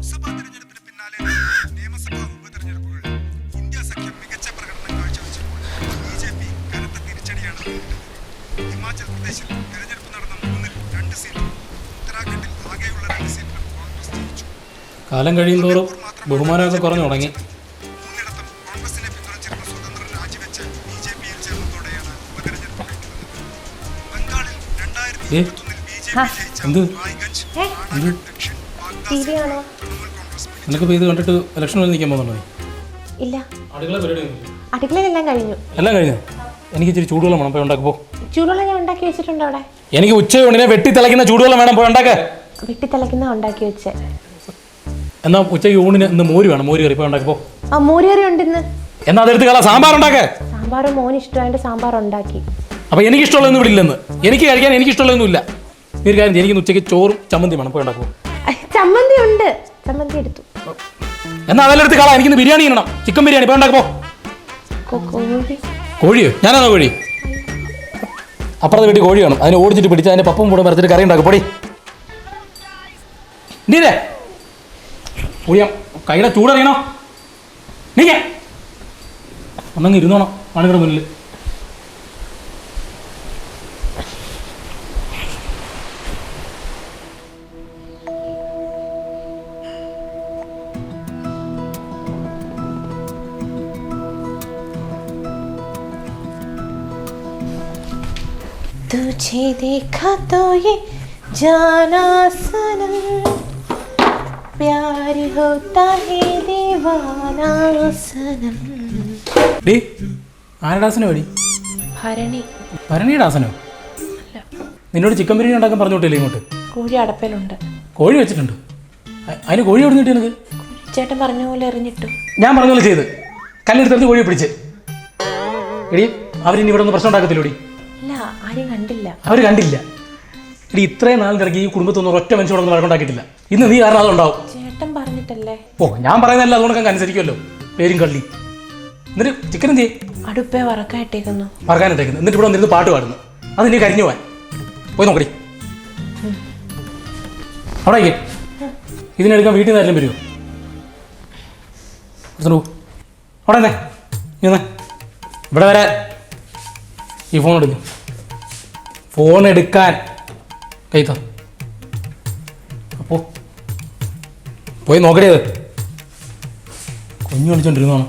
ലോക്സഭാ തെരഞ്ഞെടുപ്പിന് പിന്നാലെ നിയമസഭാ ഉപതെരഞ്ഞെടുപ്പുകൾ ഇന്ത്യ സഖ്യം മികച്ച പ്രകടനം കാഴ്ചവെച്ചപ്പോൾ ബി ജെ പി കനത്ത തിരിച്ചടിയാണ് ഹിമാചൽ പ്രദേശിൽ തെരഞ്ഞെടുപ്പ് നടന്ന മൂന്നിൽ രണ്ട് സീറ്റും ഉത്തരാഖണ്ഡിൽ ആകെയുള്ള രണ്ട് സീറ്റിലും കോൺഗ്രസ് ജയിച്ചു. കാലം കഴിയുന്തോറും ബഹുമാനമൊക്കെ കുറഞ്ഞു തുടങ്ങി. എന്ത്? ടി വി ആണോ? നിനക്കിപ്പോൾ ഇത് കണ്ടിട്ട് ഇലക്ഷൻ വന്ന് നിൽക്കാൻ പോകുന്നുണ്ടോ ഇല്ല. അടുക്കളയിലെല്ലാം കഴിഞ്ഞു. എല്ലാം കഴിഞ്ഞു? എനിക്ക് ഇച്ചിരി ചൂടുവെള്ളം വേണം. പോയി ഉണ്ടാക്കുമ്പോൾ ചൂടുവെള്ളം ഞാൻ ഉണ്ടാക്കി വെച്ചിട്ടുണ്ട് അവിടെ. എനിക്ക് ഉച്ചയൂണിനെ വെട്ടി തിളയ്ക്കുന്ന ചൂടുവെള്ളം വേണം. പോയി വെട്ടി വെട്ടിത്തിളക്കുന്ന ഉണ്ടാക്കി വെച്ചേ. എന്നാ ഉച്ചയ്ക്ക് ഊണിന് ഇന്ന് മോര് വേണം. മോര് കറി. പോയി പോ. ആ മോരുകറി ഉണ്ട് ഇന്ന്. എന്നാ അതെടുത്ത് കള. സാമ്പാർ ഉണ്ടാക്കേ. സാമ്പാർ മോന് ഇഷ്ടമായിട്ട് സാമ്പാർ ഉണ്ടാക്കി. അപ്പോൾ എനിക്ക് ഇഷ്ടമുള്ളതൊന്നും ഇവിടെ ഇല്ലെന്ന്. എനിക്ക് കഴിക്കാൻ എനിക്ക് ഇഷ്ടമുള്ളതൊന്നും ഇല്ല. നീ ഒരു കാര്യം ചെയ്യ്, എനിക്ക് ഉച്ചയ്ക്ക് ചോറും ചമ്മന്തി വേണം. പോയി ഉണ്ടാക്കുമ്പോൾ ഐ, ചമ്മന്തി ഉണ്ട് ചമ്മന്തി എടുത്തു. എന്നാ അതെല്ലാം എടുത്ത് കളാ എനിക്കിന്ന് ബിരിയാണി ചെയ്യണം ചിക്കൻ ബിരിയാണി. പോയി ഉണ്ടാക്കുമ്പോൾ കോഴി കോഴിയോ? ഞാനാണോ കോഴി? അപ്പുറത്തെ വീട്ടിൽ കോഴി വേണം അതിനെ ഓടിച്ചിട്ട് പിടിച്ച് അതിന്റെ പപ്പും കൂടെ മരത്തിട്ട് കറി ഉണ്ടാക്കും. പൊടി. നീരേ. പൊടിയാം കൈയുടെ ചൂടറിയണോ? നീക്ക ഒന്നങ്ങ് ഇരുന്നോണം. മണിയുടെ മുന്നിൽ तुझे देखा तो ये जाना सनम प्यार होता है दीवाना सनम ഡേ ആരഡാസനോ വേടി ഭരണി ഭരണിയുടെ നിന്നോട് ചിക്കൻ ബിരിയാണി ഉണ്ടാക്കാൻ പറഞ്ഞു വിട്ടില്ലേ ഇങ്ങോട്ട് കോഴി അടപ്പിലുണ്ട് കോഴി വെച്ചിട്ടുണ്ട് അ- അതിന് കോഴി എവിടെ കിട്ടി എനിക്ക് ചേട്ടൻ പറഞ്ഞ പോലെ എറിഞ്ഞിട്ടു ഞാൻ പറഞ്ഞ പോലെ ചെയ്ത് കല്ലെടുത്തെടുത്ത് കോഴിയെ പിടിച്ച് എടി അവരിനി ഇവിടെ ഒന്ന് പ്രശ്നം ഉണ്ടാക്കത്തില്ലോടി ഇല്ല ആരും കണ്ടില്ല. അവർ കണ്ടില്ല. എടി ഇത്രയും നാൾ തിരക്കി ഈ കുടുംബത്തൊന്നും ഒറ്റ മനുഷ്യരോടൊന്നും വഴക്കുണ്ടാക്കിയിട്ടില്ല. ഇന്ന് നീ കാരണം അതുണ്ടാവും. ചേട്ടൻ പറഞ്ഞിട്ടല്ലേ? ഓ ഞാൻ പറയുന്നതല്ല അതുകൊണ്ടൊക്കെ അനുസരിക്കുമല്ലോ. പേരും കള്ളി എന്നിട്ട് ചിക്കൻ എന്ത് അടുപ്പേ വറക്കായിട്ടേക്കുന്നു ഇട്ടേക്കുന്നു. എന്നിട്ട് ഇവിടെ വന്നിരുന്ന് പാട്ട് പാടുന്നു. അത് നീ കരിഞ്ഞു പോവാൻ. പോയി നോക്കടി. അവിടെ ഇതിനെടുക്കാൻ വീട്ടിൽ നിന്ന് ആരെങ്കിലും വരുമോ എടുത്തോണ്ട്. അവിടെ എന്നെ ഇവിടെ വരാൻ. ഈ ഫോൺ എടുക്കും ഫോൺ എടുക്കാൻ. കൈത്ത അപ്പോ പോയി നോക്കടിയത് കുഞ്ഞു കളിച്ചോണ്ടിരുന്നോണം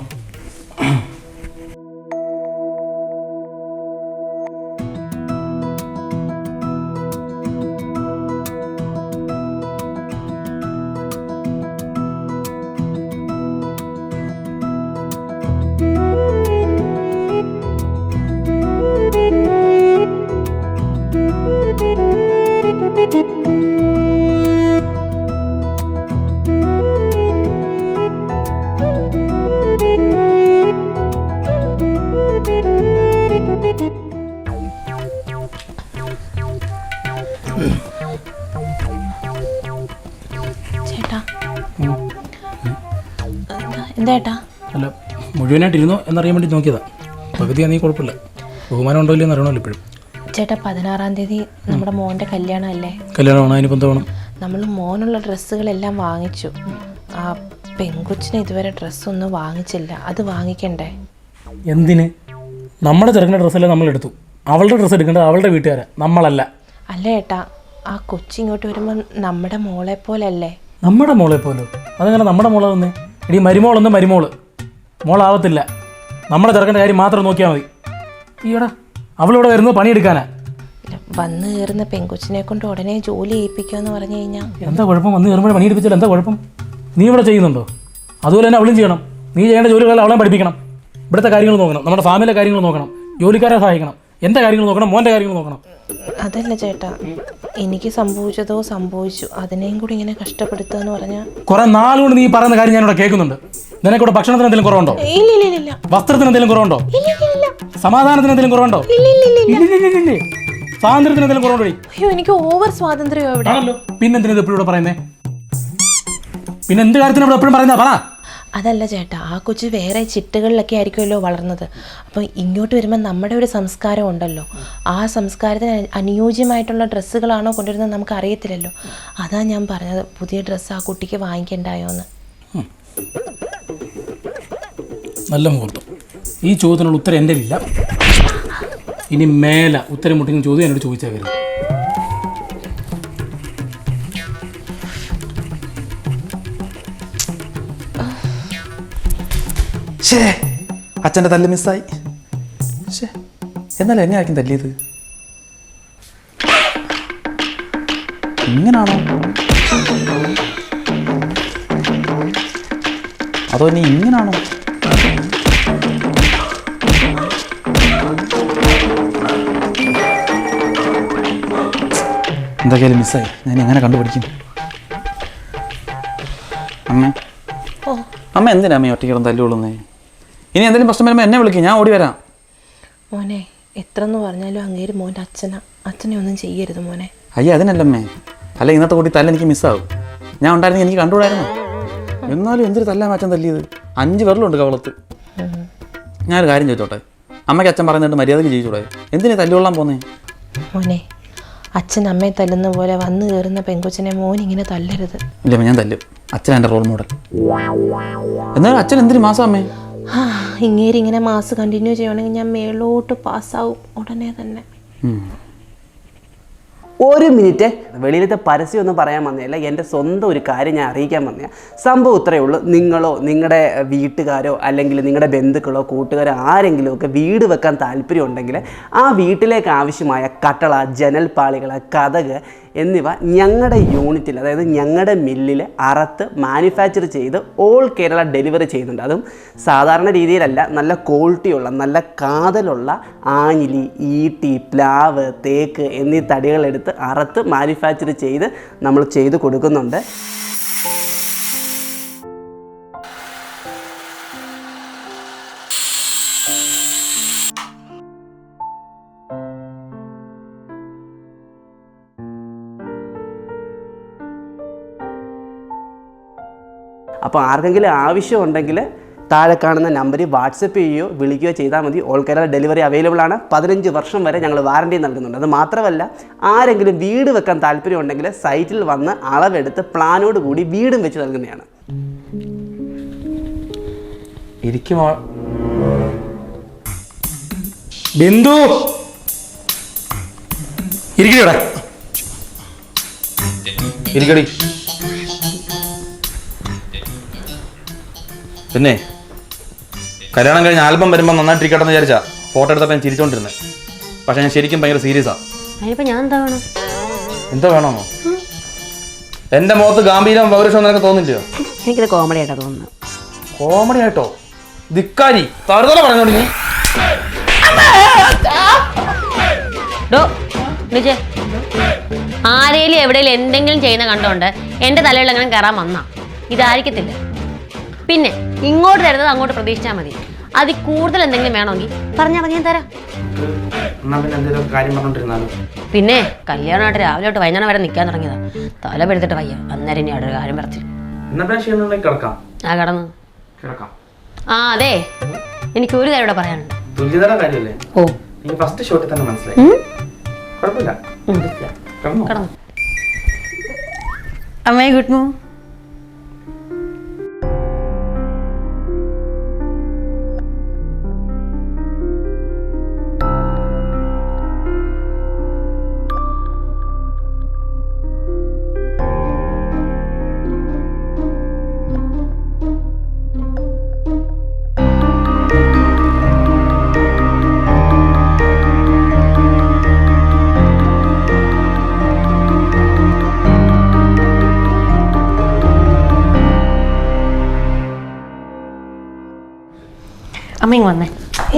എന്താ- അല്ല മുഴുവനായിട്ട് മുഴുവനായിട്ടിരുന്നോ എന്നറിയാൻ വേണ്ടി നോക്കിയതാ. പകുതി നീ കുഴപ്പമില്ല. ബഹുമാനം ഉണ്ടോ ഇല്ലയെന്ന് അറിയണമല്ലോ ഇപ്പോഴും. ചേട്ടാ പതിനാറാം തീയതി നമ്മുടെ മോന്റെ കല്യാണം അല്ലേ കല്യാണം അതിനിപ്പോൾ എന്താ വേണം നമ്മൾ മോനുള്ള ഡ്രസ്സുകളെല്ലാം വാങ്ങിച്ചു. ആ പെൺകൊച്ചിന് ഇതുവരെ ഡ്രസ്സൊന്നും വാങ്ങിച്ചില്ല. അത് വാങ്ങിക്കണ്ടേ? എന്തിന്? നമ്മുടെ ചെറുക്കന്റെ ഡ്രസ്സെല്ലാം നമ്മൾ എടുത്തു. അവളുടെ ഡ്രസ്സ് എടുക്കേണ്ടത് അവളുടെ വീട്ടുകാരെ നമ്മളല്ല. അല്ല ഏട്ടാ ആ കൊച്ചി ഇങ്ങോട്ട് വരുമ്പോൾ നമ്മുടെ മോളെ പോലല്ലേ നമ്മുടെ മോളെ പോലും അതങ്ങനെ നമ്മുടെ മോളെ വന്നേ? ഇടി മരുമോളൊന്ന് മരുമോൾ. മോളാവത്തില്ല. നമ്മുടെ ചെറുക്കന്റെ കാര്യം മാത്രം നോക്കിയാൽ മതി. ഈടാ അവളിവിടെ വരുന്നത് പണിയെടുക്കാനാ. വന്ന് കയറുന്ന പെൺകൊച്ചിനെ കൊണ്ട് ഉടനെ ജോലി ചെയ്യിപ്പിക്കുമെന്ന് പറഞ്ഞു കഴിഞ്ഞാൽ എന്താ കുഴപ്പം? വന്ന് കയറുമ്പോൾ പണിയെടുപ്പിച്ചാൽ എന്താ കുഴപ്പം? നീ ഇവിടെ ചെയ്യുന്നുണ്ടോ? അതുപോലെ തന്നെ അവളും ചെയ്യണം. നീ ചെയ്യേണ്ട ജോലികൾ അവളെ പഠിപ്പിക്കണം. ഇവിടുത്തെ കാര്യങ്ങൾ നോക്കണം. നമ്മുടെ ഫാമിലിയിലെ കാര്യങ്ങൾ നോക്കണം. ജോലിക്കാരെ സഹായിക്കണം. എന്റെ കാര്യങ്ങൾ നോക്കണം? മോന്റെ കാര്യങ്ങൾ നോക്കണം. അതല്ല ചേട്ടാ എനിക്ക് സംഭവിച്ചതോ സംഭവിച്ചു. അതിനെയും കൂടി ഇങ്ങനെ കഷ്ടപ്പെടുത്തുക എന്ന് പറഞ്ഞാൽ കുറെ നാളുകൊണ്ട് നീ പറയുന്ന കാര്യം ഞാനിവിടെ കേൾക്കുന്നുണ്ട്. നിനക്കൂടെ ഭക്ഷണത്തിന് എന്തെങ്കിലും കുറവുണ്ടോ? ഇല്ല ഇല്ല ഇല്ല വസ്ത്രത്തിന് എന്തെങ്കിലും കുറവുണ്ടോ? ഇല്ല ഇല്ല സമാധാനത്തിന് എന്തെങ്കിലും കുറവുണ്ടോ? ഇല്ല ഇല്ല ഇല്ല ഇല്ല. ഇല്ലില്ലില്ലില്ലേ. സ്വാതന്ത്ര്യത്തിന് എന്തെങ്കിലും കുറവുണ്ടോ ഡി? അയ്യോ എനിക്ക് ഓവർ സ്വാതന്ത്ര്യം ഇവിടെ. ആണല്ലോ. പിന്നെന്തിനാ ഇത് എപ്പോഴും ഇവിടെ പറയുന്നേ? പിന്നെ എന്ത് കാര്യത്തിന് ഇവിടെ എപ്പോഴും പറയുന്നതാ പറ. അതല്ല ചേട്ടാ ആ കൊച്ചു വേറെ ചിട്ടുകളിലൊക്കെ ആയിരിക്കുമല്ലോ വളർന്നത്. അപ്പം ഇങ്ങോട്ട് വരുമ്പോൾ നമ്മുടെ ഒരു സംസ്കാരം ഉണ്ടല്ലോ. ആ സംസ്കാരത്തിന് അനുയോജ്യമായിട്ടുള്ള ഡ്രസ്സുകളാണോ കൊണ്ടുവരുന്നത് നമുക്ക് അറിയത്തില്ലല്ലോ അതാ ഞാൻ പറഞ്ഞത് പുതിയ ഡ്രസ്സ് ആ കുട്ടിക്ക് വാങ്ങിക്കണ്ടായോ എന്ന്. നല്ല മുഹൂർത്തം. ഈ ചോദ്യത്തിനുള്ള ഉത്തരം എന്റെ ഇല്ല ഇനി മേല ഉത്തരം മുട്ടിങ്ങനെ ചോദ്യം എന്നോട് ചോദിച്ചാൽ ഷേ അച്ഛന്റെ തല്ല് മിസ്സായി. ഷേ എന്നാലും എന്നെ ആയിരിക്കും തല്ലിയത്? ഇങ്ങനാണോ? അതോ നീ ഇങ്ങനാണോ? എന്തൊക്കെയാലും മിസ്സായി. ഞാൻ എങ്ങനെ കണ്ടുപിടിക്കും. അമ്മ. അമ്മ എന്തിനാ അമ്മ ഒറ്റയ്ക്കിടം തല്ലുകൊള്ളുന്നേ? ഇനി എന്തെങ്കിലും പ്രശ്നം വരുമ്പോൾ എന്നെ വിളിക്കും ഞാൻ ഓടി വരാം. മോനെ എത്ര എന്ന് പറഞ്ഞാലും അങ്ങേര് മോന്റെ അച്ഛനാ. അച്ഛനെ ഒന്നും ചെയ്യരുത് മോനെ. അയ്യ അതിനല്ലമ്മേ. അല്ല ഇന്നത്തെ കൂടി തല്ല എനിക്ക് മിസ്സാവും. ഞാൻ ഉണ്ടായിരുന്നെങ്കിൽ എനിക്ക് കണ്ടുകൂടായിരുന്നു. എന്നാലും എന്തൊരു തല്ല മാറ്റം തല്ലിയത്. അഞ്ച് വിരലുണ്ട് കവളത്ത്. ഞാനൊരു കാര്യം ചോദിച്ചോട്ടെ? അമ്മയ്ക്ക് അച്ഛൻ പറഞ്ഞിട്ട് മര്യാദയ്ക്ക് ചെയ്യിച്ചൂടെ എന്തിനാ തല്ലുകൊള്ളാൻ പോന്നേ? മോനെ അച്ഛൻ അമ്മയെ തല്ലുന്ന പോലെ വന്നു കയറുന്ന പെങ്കൊച്ചിനെ മോൻ ഇങ്ങനെ തല്ലരുത്. ഇല്ല ഞാൻ തല്ലും. അച്ഛൻ എന്റെ റോൾ മോഡൽ എന്നാലും അച്ഛൻ എന്തിനു മാസം അമ്മേ? ഇങ്ങേരി ഇങ്ങനെ മാസ് കണ്ടിന്യൂ ചെയ്യണമെങ്കിൽ ഞാൻ മേളോട്ട് പാസ്സാവും ഉടനെ തന്നെ. ഉം. ഒരു മിനിറ്റ്. വെളിയിലത്തെ പരസ്യമൊന്നും പറയാൻ വന്നതല്ല. എന്റെ സ്വന്തം ഒരു കാര്യം ഞാൻ അറിയിക്കാൻ വന്നതാണ് സംഭവം ഇത്രയേ ഉള്ളൂ. നിങ്ങളോ നിങ്ങളുടെ വീട്ടുകാരോ അല്ലെങ്കിൽ നിങ്ങളുടെ ബന്ധുക്കളോ കൂട്ടുകാരോ ആരെങ്കിലും ഒക്കെ വീട് വെക്കാൻ താല്പര്യം ഉണ്ടെങ്കിൽ ആ വീട്ടിലേക്ക് ആവശ്യമായ കട്ടള ജനൽപ്പാളികൾ കഥക് എന്നിവ ഞങ്ങളുടെ യൂണിറ്റിൽ അതായത് ഞങ്ങളുടെ മില്ലിൽ അറത്ത് മാനുഫാക്ചർ ചെയ്ത് ഓൾ കേരള ഡെലിവറി ചെയ്യുന്നുണ്ട്. അതും സാധാരണ രീതിയിലല്ല നല്ല ക്വാളിറ്റിയുള്ള നല്ല കാതലുള്ള ആഞ്ഞിലി ഈട്ടി പ്ലാവ് തേക്ക് എന്നീ തടികളെടുത്ത് അറത്ത് മാനുഫാക്ചർ ചെയ്ത് നമ്മൾ ചെയ്ത് കൊടുക്കുന്നുണ്ട്. അപ്പോൾ ആർക്കെങ്കിലും ആവശ്യമുണ്ടെങ്കിൽ താഴെ കാണുന്ന നമ്പറിൽ വാട്സപ്പ് ചെയ്യുകയോ വിളിക്കുകയോ ചെയ്താൽ മതി. ഓൾ കേരള ഡെലിവറി അവൈലബിൾ ആണ്. പതിനഞ്ച് വർഷം വരെ ഞങ്ങൾ വാറണ്ടി നൽകുന്നുണ്ട്. അത് മാത്രമല്ല ആരെങ്കിലും വീട് വെക്കാൻ താല്പര്യം ഉണ്ടെങ്കിൽ സൈറ്റിൽ വന്ന് അളവെടുത്ത് പ്ലാനോട് കൂടി വീടും വെച്ച് നൽകുന്നതാണ്. ഇരിക്കുമോ ബിന്ദു! ഇരിക്കടി ഇരിക്കടി. പിന്നെ കല്യാണം കഴിഞ്ഞ ആൽബം വരുമ്പോൾ നന്നായിട്ടിരിക്കട്ടെ എന്ന് വിചാരിച്ചാ ഫോട്ടോ എടുത്തപ്പോൾ ഞാൻ ചിരിച്ചോണ്ടിരുന്നത് പക്ഷെ ഞാൻ ശരിക്കും ഭയങ്കര സീരിയസാ അതിനിപ്പോ ഞാൻ എന്താ വേണം? എന്താ വേണമെന്നോ എന്റെ മുഖത്ത് ഗാംഭീര്യം പൗരുഷം നിനക്ക് തോന്നില്ലയോ? എനിക്കിത് കോമഡി ആയിട്ടാ തോന്നുന്നു കോമഡി ആയിട്ടോ? ധിക്കാരി തറുതല ഡോ വിജയ് ആരേലും എവിടെയെങ്കിലും എന്തെങ്കിലും ചെയ്യുന്ന കണ്ടോണ്ട് എന്റെ തലയിൽ അങ്ങനെ കയറാൻ വന്നാ. ഇതായിരിക്കത്തില്ല. പിന്നെ ഇങ്ങോട്ട് തരുന്നത് അങ്ങോട്ട് പ്രതീക്ഷിച്ചാൽ മതി. അതിൽ കൂടുതൽ എന്തെങ്കിലും വേണമെങ്കിൽ പറഞ്ഞാൽ മതി ഞാൻ തരാം. പിന്നെ കാര്യം പറഞ്ഞോണ്ടിരുന്നാലും? പിന്നെ കല്യാണമായിട്ട് രാവിലെ തൊട്ട് വൈകുന്നേരം വരെ നിൽക്കാൻ തുടങ്ങിയതാ. തല പെടുത്തിട്ട് വയ്യ. അന്നേരം ഇനി അവിടെ ഒരു കാര്യം പറച്ചില്ല കിടക്കാം. ആ കടന്നു. കിടക്കാം. ആ അതെ. എനിക്ക് ഒരു കാര്യം ഇവിടെ പറയാനുണ്ട്. ഓ. നീ ഫസ്റ്റ് ഷോട്ടിൽ തന്നെ മനസ്സിലായി. കുഴപ്പമില്ല. അമ്മേ ഗുഡ് മോർണിംഗ്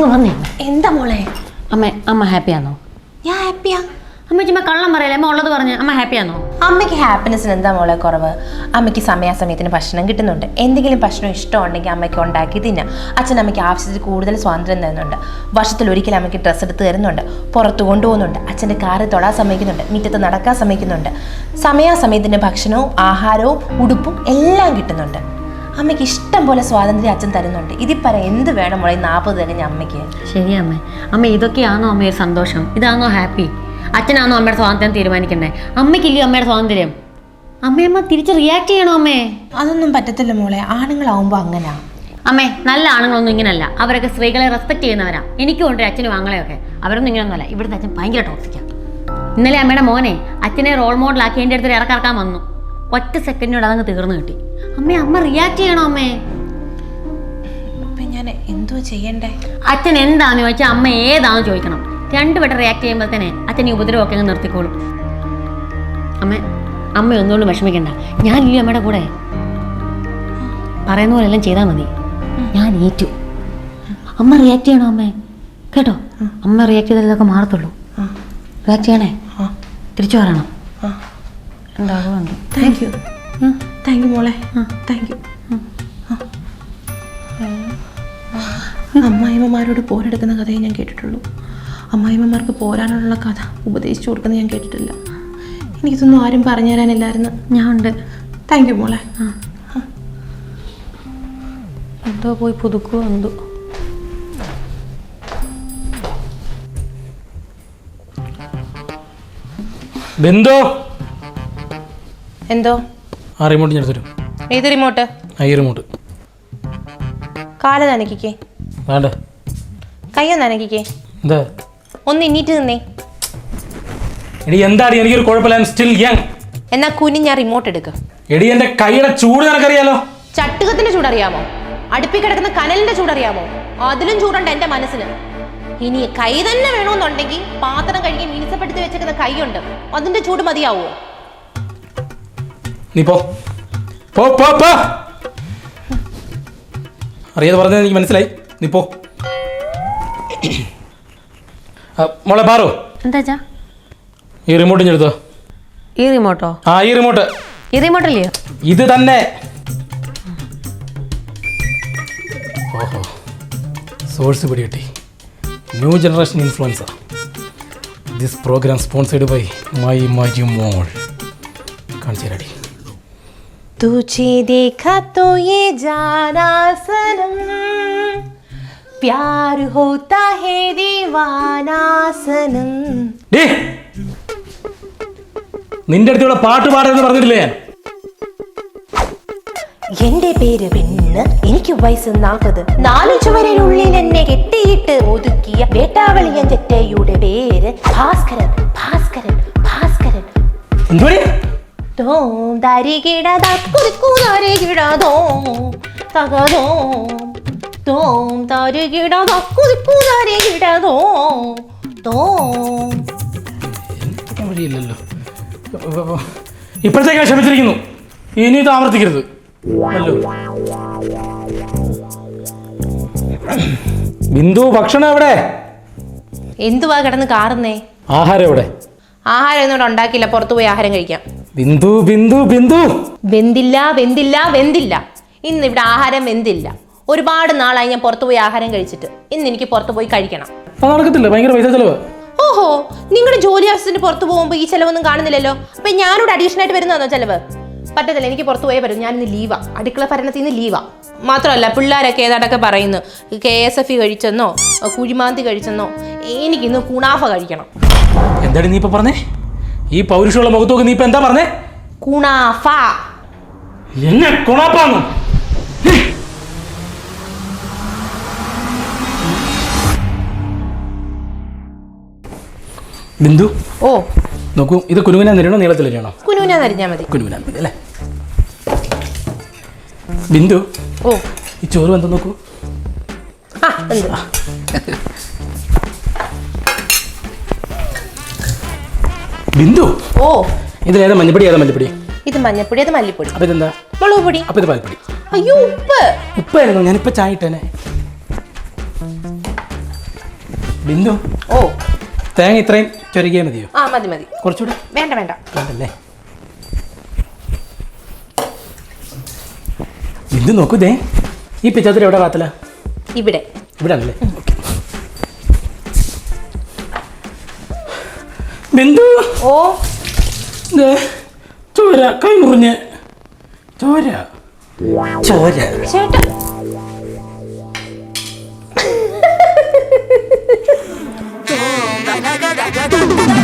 വന്നേ. എന്താ മോളെ? അമ്മ അമ്മ ഹാപ്പിയാണോ ഞാൻ ഹാപ്പിയാ അമ്മ ചുമ്മാ കള്ളം പറയല്ലേ? അമ്മ ഉള്ളത് പറഞ്ഞ് അമ്മ ഹാപ്പിയാണോ അമ്മയ്ക്ക് ഹാപ്പിനെസ്സിന് എന്താ മോളെ കുറവ്? അമ്മയ്ക്ക് സമയാസമയത്തിന് ഭക്ഷണം കിട്ടുന്നുണ്ട്. എന്തെങ്കിലും ഭക്ഷണം ഇഷ്ടമുണ്ടെങ്കിൽ അമ്മയ്ക്ക് ഉണ്ടാക്കി തിന്നാം. അച്ഛൻ അമ്മയ്ക്ക് ആവശ്യത്തിൽ കൂടുതൽ സ്വാതന്ത്ര്യം തരുന്നുണ്ട്. വർഷത്തിൽ ഒരിക്കൽ അമ്മയ്ക്ക് ഡ്രസ്സ് എടുത്ത് തരുന്നുണ്ട്. പുറത്ത് കൊണ്ടുപോകുന്നുണ്ട്. അച്ഛന്റെ കാറ് തൊടാൻ സമ്മതിക്കുന്നുണ്ട്. മുറ്റത്ത് നടക്കാൻ സമ്മതിക്കുന്നുണ്ട്. സമയാസമയത്തിന് ഭക്ഷണവും ആഹാരവും ഉടുപ്പും എല്ലാം കിട്ടുന്നുണ്ട്. അമ്മയ്ക്ക് ഇഷ്ടം പോലെ സ്വാതന്ത്ര്യം അച്ഛൻ തരുന്നുണ്ട്. ഇതിപ്പറ എന്ത് വേണം മോളെ? നാൽപ്പത് തികഞ്ഞ അമ്മയ്ക്ക്. ശരി അമ്മേ. അമ്മ ഇതൊക്കെയാണോ അമ്മയുടെ സന്തോഷം? ഇതാണോ ഹാപ്പി? അച്ഛനാണോ അമ്മയുടെ സ്വാതന്ത്ര്യം തീരുമാനിക്കണ്ടേ? അമ്മയ്ക്കില്ലയോ അമ്മയുടെ സ്വാതന്ത്ര്യം? അമ്മയമ്മ തിരിച്ച് റിയാക്ട് ചെയ്യണോ അമ്മേ? അതൊന്നും പറ്റത്തില്ല മോളെ. ആണുങ്ങളാവുമ്പോൾ അങ്ങന. അമ്മേ നല്ല ആണുങ്ങളൊന്നും ഇങ്ങനല്ല. അവരൊക്കെ സ്ത്രീകളെ റെസ്പെക്ട് ചെയ്യുന്നവരാ. എനിക്കും ഉണ്ട് അച്ഛനും ആങ്ങളെയൊക്കെ. അവരൊന്നും ഇങ്ങനെയൊന്നുമല്ല ഇവിടുത്തെ അച്ഛൻ ഭയങ്കര ടോക്സിക്കാണ് ഇന്നലെ അമ്മയുടെ മോനെ അച്ഛനെ റോൾ മോഡലാക്കി എന്റെ അടുത്ത് ഇറക്കിറക്കാൻ വന്നു. ഒറ്റ സെക്കൻഡിനോട് അതങ്ങ് തീർന്നു കിട്ടി. അമ്മേ അമ്മ റിയാക്ട് ചെയ്യണോ അമ്മേ? ഇപ്പം ഞാൻ എന്തോ ചെയ്യണ്ടേ? അച്ഛൻ എന്താന്ന് ചോദിച്ചാൽ അമ്മ ഏതാന്ന് ചോദിക്കണം. രണ്ടു വട്ടം റിയാക്ട് ചെയ്യുമ്പോൾ തന്നെ അച്ഛൻ ഈ ഉപദ്രവമൊക്കെ അങ്ങ് നിർത്തിക്കോളും. അമ്മ അമ്മ ഒന്നുകൊണ്ടും വിഷമിക്കണ്ട. ഞാനില്ലേ അമ്മയുടെ കൂടെ? പറയുന്ന പോലെ എല്ലാം ചെയ്താൽ മതി. ഞാൻ ഏറ്റു. അമ്മ റിയാക്ട് ചെയ്യണോ അമ്മേ? കേട്ടോ? അമ്മ റിയാക്ട് ചെയ്താലൊക്കെ മാറത്തുള്ളൂ. റിയാക്ട് ചെയ്യണേ? തിരിച്ചു പറയണം. എന്താകുന്നുണ്ട് താങ്ക് യു താങ്ക് യു മോളെ. താങ്ക് യു അമ്മായിമ്മമാരോട് പോരെടുക്കുന്ന കഥയെ ഞാൻ കേട്ടിട്ടുള്ളൂ. അമ്മായിമ്മമാർക്ക് പോരാനുള്ള കഥ ഉപദേശിച്ചു കൊടുക്കുന്നത് ഞാൻ കേട്ടിട്ടില്ല. എനിക്കിതൊന്നും ആരും പറഞ്ഞു തരാനില്ലായിരുന്നു. ഞാൻ ഉണ്ട് താങ്ക് യു മോളെ എന്തോ പോയി പുതുക്കു എന്തോ. ബിന്ദു? എന്തോ? ആ റിമോട്ട് ഞാൻ തരും. ഏത് റിമോട്ട് ആ ഈ റിമോട്ട് കാല നനക്കിക്കേ വേണ്ട. കയ്യോ നനക്കിക്കേ എന്താ? ഒന്ന് എണ്ണീറ്റ് നിന്നേ. എടി എന്താടി? എനിക്കൊരു കുഴപ്പമില്ല. ഐ സ്റ്റിൽ യങ് എന്നാ കുനി ഞാൻ റിമോട്ട് എടുക്ക. എടി എന്റെ കൈയുടെ ചൂട് നിനക്കറിയാലോ? ചട്ടുകത്തിന്റെ ചൂട് അറിയാമോ അടുപ്പിൽ കിടക്കുന്ന കനലിന്റെ ചൂടറിയാമോ? അതിലും ചൂടുണ്ട് എന്റെ മനസ്സിന്. ഇനി കൈ തന്നെ വേണമെന്നുണ്ടെങ്കിൽ പാത്രം കഴുകി മീനിസപ്പെടുത്തി വെച്ചേക്കുന്ന കൈയുണ്ട്. അതിന്റെ ചൂട് മതിയാവോ? നീ പോ. പോ പോ പോ. അറിയാതെ പറഞ്ഞത് എനിക്ക് മനസ്സിലായി. നീ പോ. മോളെ പാറോ. എന്താ ഈ റിമോട്ട് ഞാൻ എടുത്തോ. ഈ റിമോട്ടോ ആ ഈ റിമോട്ട് ഈ റിമോട്ടല്ലയോ ഇത് തന്നെ. ഓഹോ. സോഴ്സ് പിടികിട്ടി new generation influencer this program sponsored by my Maju മോൾ കാണിച്ചു തരാടി. तुझे देखा तो ये जाना सनम प्यार होता है दीवाना सनम ഡേ നിന്റെ അടുത്ത് ഇവിടെ പാട്ട് പാടരുതെന്ന് പറഞ്ഞിട്ടില്ലേ ഞാൻ എന്റെ പേര് പെണ്ണ് എനിക്ക് വയസ്സ് നാൽപ്പത് നാലു ചുവരിനുള്ളിൽ എന്നെ കെട്ടിയിട്ട് ഒതുക്കിയ വേട്ടാവളിയൻ ചെറ്റയുടെ പേര് ഭാസ്കരൻ ഭാസ്കരൻ ഭാസ്കരൻ എന്തുപടി തോം തരികിട തക്കുറിക്കു തരികിട തോം തകതോ തോം തരികിട തക്കുറിക്കു തരികിട തോം തോം. വഴിയില്ലല്ലോ. ഇപ്പോഴത്തേക്ക് ക്ഷമിച്ചിരിക്കുന്നു. ഇനി ഇത് ആവർത്തിക്കരുത്. അല്ലോ. ബിന്ദു ഭക്ഷണം എവിടെ? എന്തുവാ കിടന്ന് കാറുന്നേ? ആഹാരം എവിടെ? ആഹാരം ഒന്നും ഇവിടെ ഉണ്ടാക്കിയില്ല. പുറത്തു പോയി ആഹാരം കഴിക്കാം. ബിന്ദു ബിന്ദു ബിന്ദു. വെന്തില്ല വെന്തില്ല വെന്തില്ല. ഇന്ന് ഇവിടെ ആഹാരം വെന്തില്ല. ഒരുപാട് നാളായി ഞാൻ പുറത്തു പോയി ആഹാരം കഴിച്ചിട്ട്. ഇന്ന് എനിക്ക് പുറത്തു പോയി കഴിക്കണം. അത് നടക്കത്തില്ല ഭയങ്കര പൈസ ചെലവ്. ഓഹോ നിങ്ങളുടെ ജോലി ആവശ്യത്തിന് പുറത്തു പോകുമ്പോൾ ഈ ചെലവൊന്നും കാണുന്നില്ലല്ലോ? അപ്പൊ ഞാനിവിടെ അഡീഷണൽ ആയിട്ട് വരുന്നതാണോ ചെലവ്? പറ്റത്തില്ല എനിക്ക് പുറത്തു പോയേ വരും ഞാനിന്ന് ലീവാ അടുക്കള ഭരണത്തിൽ നിന്ന് ലീവാ മാത്രമല്ല പിള്ളേരൊക്കെ ഏതാണ്ടൊക്കെ പറയുന്നു കെ എസ് എഫ് ഇ കഴിച്ചെന്നോ കുഴിമാന്തി കഴിച്ചെന്നോ എനിക്കിന്ന് കുണാഫ കഴിക്കണം. എന്താണ് നീ ഇപ്പൊ പറഞ്ഞേ? ഈ പൗരുഷമുള്ള മുഖത്ത് നോക്കി നീ ഇപ്പൊ എന്താ പറഞ്ഞേ? കുണാഫ. എന്നെ കൊണാപ്പാന്നു. ബിന്ദു ഓ. നോക്കൂ ഇത് കുനുവിനെ നിരണോ നീളത്തിൽ നീളത്തിലിരണോ കുനുവിനാ നിരഞ്ഞാ മതി. കുനുവിനാ മതി അല്ലേ? ബിന്ദു ഓ. ഈ ചോറ് എന്താ നോക്കൂ. ആ. ബിന്ദു. ഓ. ഇതിൽ ഏതാ മഞ്ഞപ്പൊടി ഏതാ മഞ്ഞപ്പൊടി? ഇത് മഞ്ഞപ്പൊടി അത് മല്ലിപ്പൊടി. അപ്പൊ ഇതെന്താ മുളക് പൊടി അപ്പൊ ഇത് പാൽപ്പൊടി അയ്യോ ഉപ്പ്. ഉപ്പായിരുന്നു ഞാനിപ്പോ ചായ ഇട്ടേനെ. ബിന്ദു ഓ. തേങ്ങ ഇത്രയും ചൊരുകിയാൽ മതിയോ? ആ മതി മതി. കുറച്ചുകൂടെ. വേണ്ട വേണ്ട. വേണ്ടല്ലേ? ബിന്ദു നോക്കൂ ദേ. ഈ പിച്ചാത്തിൽ എവിടെ കാത്തല? ഇവിടെ. ഇവിടെ ആണല്ലേ ബിന്ദു. ഓ. ദേ ചോര കൈ മുറിഞ്ഞ് ചോര. ചോര. ചേട്ടാ.